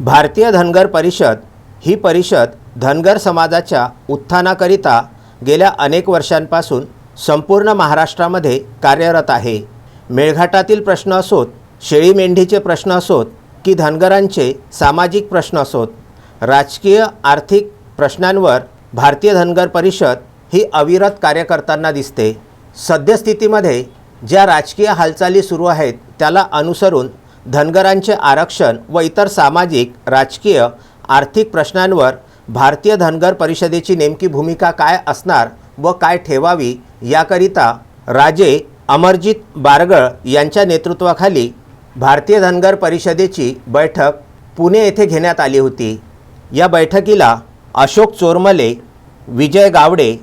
भारतीय धनगर परिषद ही परिषद धनगर समाजाच्या उत्थानाकरिता गेल्या अनेक वर्षांपासून संपूर्ण महाराष्ट्रामध्ये कार्यरत आहे. मेळघाटातील प्रश्न असोत शेळी मेंढीचे प्रश्न असोत की धनगरांचे सामाजिक प्रश्न असोत राजकीय आर्थिक प्रश्नांवर भारतीय धनगर परिषद ही अविरत कार्य करताना दिसते. सद्यस्थितीमध्ये ज्या राजकीय हालचाली सुरू आहेत त्याला अनुसरून धनगरांचे आरक्षण व इतर सामाजिक राजकीय आर्थिक प्रश्नांवर भारतीय धनगर परिषदेची नेमकी भूमिका काय असणार व काय ठेवावी याकरिता राजे अमरजित बारगळ यांच्या नेतृत्वाखाली भारतीय धनगर परिषदेची बैठक पुणे येथे घेण्यात आली होती. या बैठकीला अशोक चोरमले विजय गावडे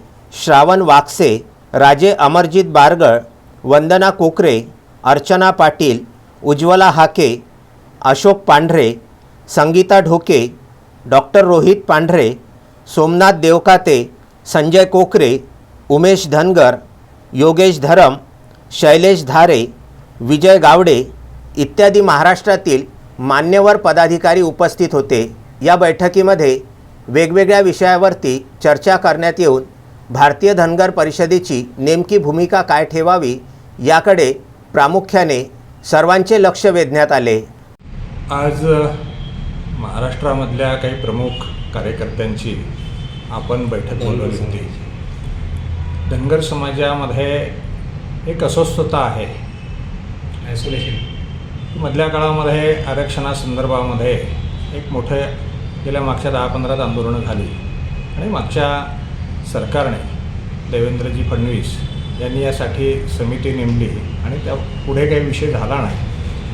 श्रावण वाकसे राजे अमरजित बारगळ वंदना कोकरे अर्चना पाटील उज्ज्वला हाके अशोक पांढरे संगीता ढोके डॉक्टर रोहित पांढरे सोमनाथ देवकाते संजय कोकरे उमेश धनगर योगेश धरम शैलेश धारे विजय गावडे इत्यादी महाराष्ट्रातील मान्यवर पदाधिकारी उपस्थित होते. या बैठकीमध्ये वेगवेगळ्या विषयावरती चर्चा करण्यात येऊन भारतीय धनगर परिषदेची नेमकी भूमिका काय ठेवावी याकडे प्रामुख्याने सर्वांचे लक्ष वेधण्यात आले. आज महाराष्ट्रामधल्या काही प्रमुख कार्यकर्त्यांची आपण बैठक बोलवली होती. धनगर समाजामध्ये एक अस्वस्थता आहे. आयसोलेशन मधल्या काळामध्ये आरक्षणासंदर्भामध्ये एक मोठे गेल्या मागच्या दहा पंधरात आंदोलनं झाली. आणि मागच्या सरकारने देवेंद्रजी फडणवीस यांनी यासाठी समिती नेमली आणि त्या पुढे काही विषय झाला नाही.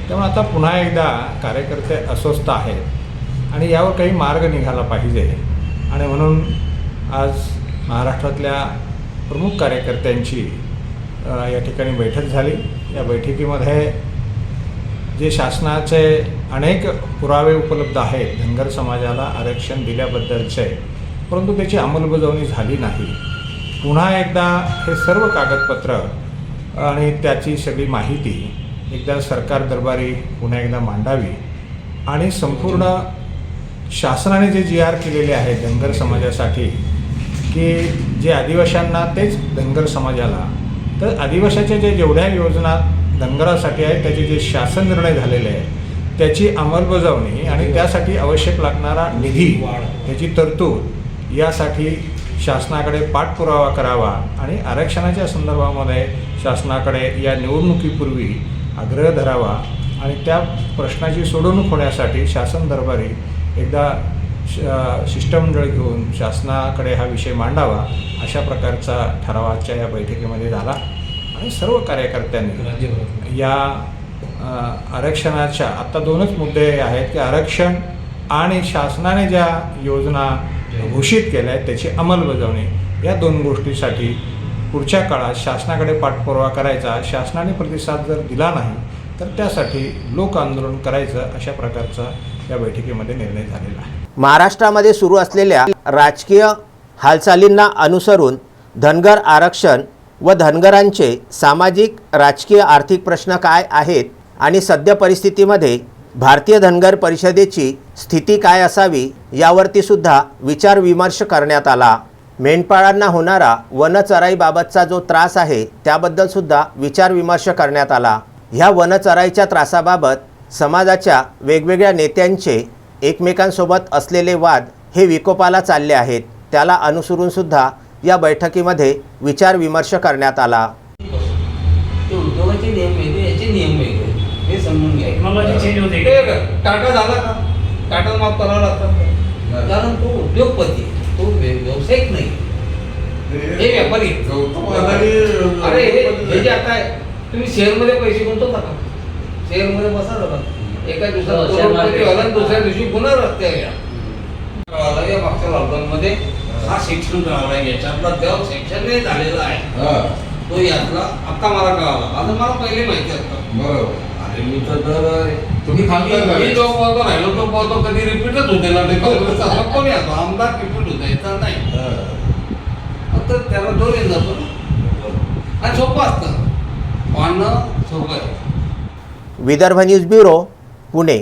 त्यामुळे आता पुन्हा एकदा कार्यकर्ते अस्वस्थ आहेत आणि यावर काही मार्ग निघाला पाहिजे. आणि म्हणून आज महाराष्ट्रातल्या प्रमुख कार्यकर्त्यांची या ठिकाणी बैठक झाली. या बैठकीमध्ये जे शासनाचे अनेक पुरावे उपलब्ध आहेत धनगर समाजाला आरक्षण दिल्याबद्दलचे परंतु त्याची अंमलबजावणी झाली नाही. पुन्हा एकदा हे सर्व कागदपत्र आणि त्याची सगळी माहिती एकदा सरकार दरबारी पुन्हा एकदा मांडावी आणि संपूर्ण शासनाने जे जी आर केलेले आहेत धनगर समाजासाठी की जे आदिवाशांना तेच धनगर समाजाला तर आदिवाशाच्या जे जेवढ्या योजना धनगरासाठी आहेत त्याचे जे शासन निर्णय झालेले आहेत त्याची अंमलबजावणी आणि त्यासाठी आवश्यक लागणारा निधी त्याची तरतूद यासाठी शासनाकडे पाठपुरावा करावा आणि आरक्षणाच्या संदर्भामध्ये शासनाकडे या निवडणुकीपूर्वी आग्रह धरावा आणि त्या प्रश्नाची सोडवणूक होण्यासाठी शासन दरबारी एकदा श- शिष्टमंडळ घेऊन शासनाकडे हा विषय मांडावा अशा प्रकारचा ठराव आजच्या या बैठकीमध्ये झाला आणि सर्व कार्यकर्त्यांनी या आरक्षणाच्या आत्ता दोनच मुद्दे आहेत की आरक्षण आणि शासनाने ज्या योजना घोषित केला आहे त्याची अंमलबजावणी. या दोन गोष्टीसाठी पुढच्या काळात शासनाकडे पाठपुरावा करायचा शासनाने प्रतिसाद जर दिला नाही तर त्यासाठी लोक आंदोलन करायचं अशा प्रकारचा या बैठकीमध्ये निर्णय झालेला आहे. महाराष्ट्रामध्ये सुरू असलेल्या राजकीय हालचालींना अनुसरून धनगर आरक्षण व धनगरांचे सामाजिक राजकीय आर्थिक प्रश्न काय आहेत आणि सद्य परिस्थितीमध्ये भारतीय धनगर परिषदेची स्थिती काय असावी यावरती सुद्धा विचारविमर्श करण्यात आला. मेंढपाळांना होणारा वनचराईबाबतचा जो त्रास आहे त्याबद्दल सुद्धा विचारविमर्श करण्यात आला. ह्या वनचराईच्या त्रासाबाबत समाजाच्या वेगवेगळ्या नेत्यांचे एकमेकांसोबत असलेले वाद हे विकोपाला चालले आहेत. त्याला अनुसरून सुद्धा या बैठकीमध्ये विचारविमर्श करण्यात आला. टेक्नॉलॉजी चेंज होते. ते का? टाटा झाला का? टाटा माफ करावा लागतात कारण तो उद्योगपती. तो व्य- व्यावसायिक नाही. हे व्यापारी. अरे हे जे आता आहे तुम्ही शेअरमध्ये पैसे गुंतवता का? शेअरमध्ये बसा का एका दिवसात हो, दुसऱ्या दिवशी पुन्हा रस्त्यावर या कळालं या मागच्या लॉकडाऊनमध्ये हा शिक्षण कळाला याच्यातला देव शिक्षण नाही झालेला आहे. तो यातला आता मला कळाला. आता मला पहिले माहिती असतं. अरे मी तर दर तुम्ही? मी जो राहिलो तो कधी रिपीटच होते ना ते काँग्रेसचा असं कोणी असतो आमदार रिपीट होता येतात नाही. तर त्याला येत जातो ना आणि सोपं असतं. पाहणं सोपं आहे. Vidarbha news bureau Pune.